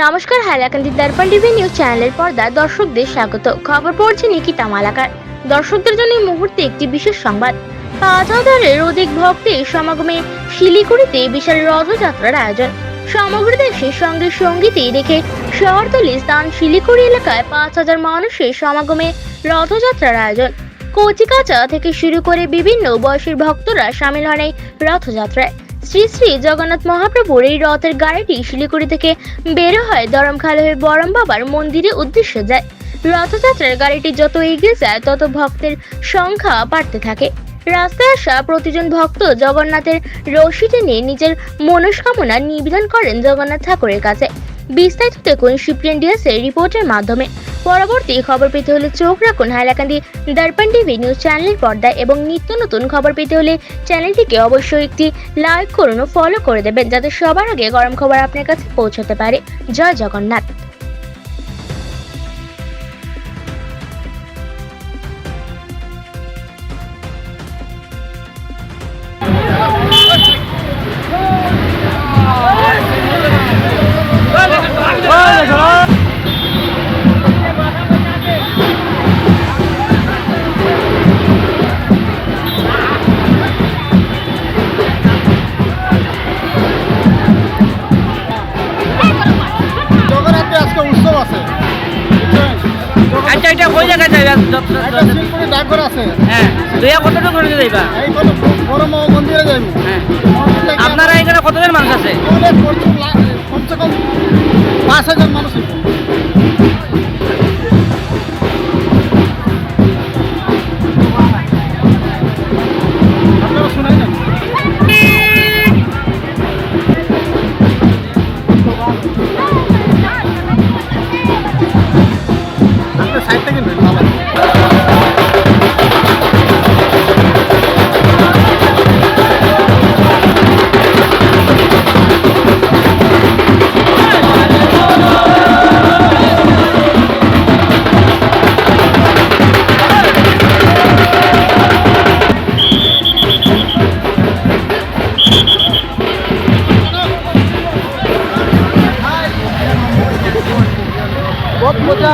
নমস্কার, হাইলাকান্দি দর্পণ TV news চ্যানেলের পর্দায় দর্শকদের স্বাগত। খবর পড়ছে নিকিতা মালাকার। দর্শকদের জন্য এই মুহূর্তে একটি বিশেষ সংবাদ। পাঁচ হাজারের অধিক ভক্তের সমাগমে শিলিগুড়িতে বিশাল রথযাত্রার আয়োজন। সমগ্র দেশে সঙ্গে সঙ্গীতে রেখে শহরতলি স্থান শিলিগুড়ি এলাকায় পাঁচ হাজার মানুষের সমাগমে রথযাত্রার আয়োজন। কচিকাচা থেকে শুরু করে বিভিন্ন বয়সের ভক্তরা সামিল হন এই রথযাত্রায়। শ্রী শ্রী জগন্নাথ মহাপ্রভুর এই রথের গাড়িটি শিলিগুড়ি থেকে বের হয় দরমখাল হয়ে বরম বাবার মন্দিরের উদ্দেশ্যে যায়। রথযাত্রার গাড়িটি যত এগিয়ে যায়, তত ভক্তের সংখ্যা বাড়তে থাকে। রাস্তায় আসা প্রতিজন ভক্ত জগন্নাথের রশি টেনে নিজের মনস্কামনা নিবেদন করেন জগন্নাথ ঠাকুরের কাছে। বিস্তারিত দেখুন শিপ্রিয়ান ডিএসের রিপোর্টের মাধ্যমে। পরবর্তী খবর পেতে হলে চোখ রাখুন হাইলাকান্দি দর্পণ টিভি নিউজ চ্যানেলের পর্দায় এবং নিত্য নতুন খবর পেতে হলে চ্যানেলটিকে অবশ্যই একটি লাইক করুন ও ফলো করে দেবেন, যাতে সবার আগে গরম খবর আপনার কাছে পৌঁছতে পারে। জয় জগন্নাথ। এটা কই জায়গায় যাইবা? শিলপুরি ডাকঘর আছে। হ্যাঁ কতটুকু করে যাইবা? এই কত বড় মা মন্দিরে যাইব। হ্যাঁ। আপনারা এখানে কতজন মানুষ আছে? কমসে কম পাঁচ হাজার মানুষ बहुत मजा